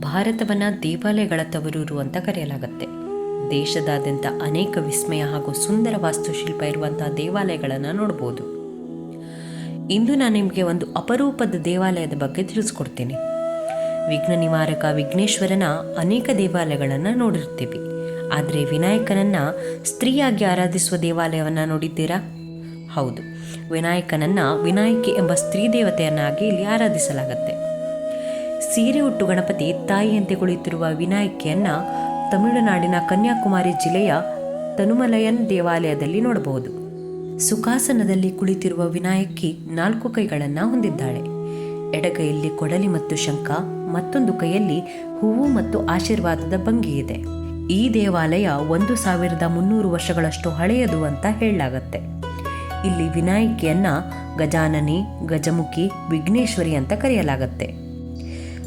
ಭಾರತವನ್ನ ದೇವಾಲಯಗಳ ತವರೂರು ಅಂತ ಕರೆಯಲಾಗುತ್ತೆ. ದೇಶದಾದ್ಯಂತ ಅನೇಕ ವಿಸ್ಮಯ ಹಾಗೂ ಸುಂದರ ವಾಸ್ತುಶಿಲ್ಪ ಇರುವಂತಹ ದೇವಾಲಯಗಳನ್ನು ನೋಡ್ಬೋದು. ಇಂದು ನಾನು ನಿಮಗೆ ಒಂದು ಅಪರೂಪದ ದೇವಾಲಯದ ಬಗ್ಗೆ ತಿಳಿಸ್ಕೊಡ್ತೀನಿ. ವಿಘ್ನ ನಿವಾರಕ ವಿಘ್ನೇಶ್ವರನ ಅನೇಕ ದೇವಾಲಯಗಳನ್ನು ನೋಡಿರ್ತೀವಿ. ಆದರೆ ವಿನಾಯಕನನ್ನ ಸ್ತ್ರೀಯಾಗಿ ಆರಾಧಿಸುವ ದೇವಾಲಯವನ್ನು ನೋಡಿದ್ದೀರಾ? ಹೌದು. ವಿನಾಯಕನನ್ನ ವಿನಾಯಕಿ ಎಂಬ ಸ್ತ್ರೀ ದೇವತೆಯನ್ನಾಗಿ ಇಲ್ಲಿ ಆರಾಧಿಸಲಾಗುತ್ತೆ. ಸೀರೆ ಉಟ್ಟು ಗಣಪತಿ ತಾಯಿಯಂತೆ ಕುಳಿತಿರುವ ವಿನಾಯಕಿಯನ್ನ ತಮಿಳುನಾಡಿನ ಕನ್ಯಾಕುಮಾರಿ ಜಿಲ್ಲೆಯ ತನುಮಲಯನ್ ದೇವಾಲಯದಲ್ಲಿ ನೋಡಬಹುದು. ಸುಖಾಸನದಲ್ಲಿ ಕುಳಿತಿರುವ ವಿನಾಯಕಿ ನಾಲ್ಕು ಕೈಗಳನ್ನು ಹೊಂದಿದ್ದಾಳೆ. ಎಡಗೈಯಲ್ಲಿ ಕೊಡಲಿ ಮತ್ತು ಶಂಖ, ಮತ್ತೊಂದು ಕೈಯಲ್ಲಿ ಹೂವು ಮತ್ತು ಆಶೀರ್ವಾದದ ಭಂಗಿ ಇದೆ. ಈ ದೇವಾಲಯ ಒಂದು ಸಾವಿರದ ಮುನ್ನೂರು ವರ್ಷಗಳಷ್ಟು ಹಳೆಯದು ಅಂತ ಹೇಳಲಾಗತ್ತೆ. ಇಲ್ಲಿ ವಿನಾಯಕಿಯನ್ನ ಗಜಾನನಿ, ಗಜಮುಖಿ, ವಿಘ್ನೇಶ್ವರಿ ಅಂತ ಕರೆಯಲಾಗತ್ತೆ.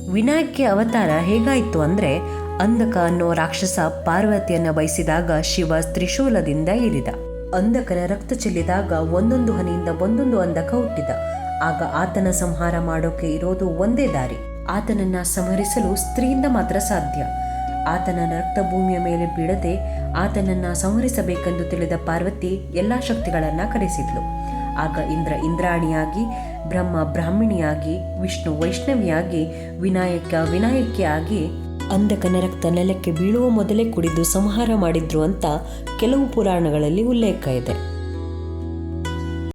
ವಿನಾಯಕಿ ಅವತಾರ ಹೇಗಾಯಿತು ಅಂದರೆ ಅಂಧಕ ಅನ್ನೋ ರಾಕ್ಷಸ ಪಾರ್ವತಿಯನ್ನ ಬಯಸಿದಾಗ ಶಿವ ತ್ರಿಶೂಲದಿಂದ ಏರಿದ ಅಂಧಕನ ರಕ್ತ ಚೆಲ್ಲಿದಾಗ ಒಂದೊಂದು ಹನಿಯಿಂದ ಒಂದೊಂದು ಅಂಧಕ ಹುಟ್ಟಿದ. ಆಗ ಆತನ ಸಂಹಾರ ಮಾಡೋಕೆ ಇರೋದು ಒಂದೇ ದಾರಿ. ಆತನನ್ನ ಸಂಹರಿಸಲು ಸ್ತ್ರೀಯಿಂದ ಮಾತ್ರ ಸಾಧ್ಯ. ಆತನ ರಕ್ತ ಭೂಮಿಯ ಮೇಲೆ ಬೀಳದೆ ಆತನನ್ನ ಸಂಹರಿಸಬೇಕೆಂದು ತಿಳಿದ ಪಾರ್ವತಿ ಎಲ್ಲಾ ಶಕ್ತಿಗಳನ್ನ ಕರೆಸಿದ್ಲು. ಆಗ ಇಂದ್ರ ಇಂದ್ರಾಣಿಯಾಗಿ ಬ್ರಹ್ಮ ಬ್ರಾಹ್ಮಣಿಯಾಗಿ, ವಿಷ್ಣು ವೈಷ್ಣವಿಯಾಗಿ, ವಿನಾಯಕ ವಿನಾಯಕಿಯಾಗಿ ಅಂಧಕನ ರಕ್ತ ನೆಲಕ್ಕೆ ಬೀಳುವ ಮೊದಲೇ ಕುಡಿದು ಸಂಹಾರ ಮಾಡಿದ್ರು ಅಂತ ಕೆಲವು ಪುರಾಣಗಳಲ್ಲಿ ಉಲ್ಲೇಖ ಇದೆ.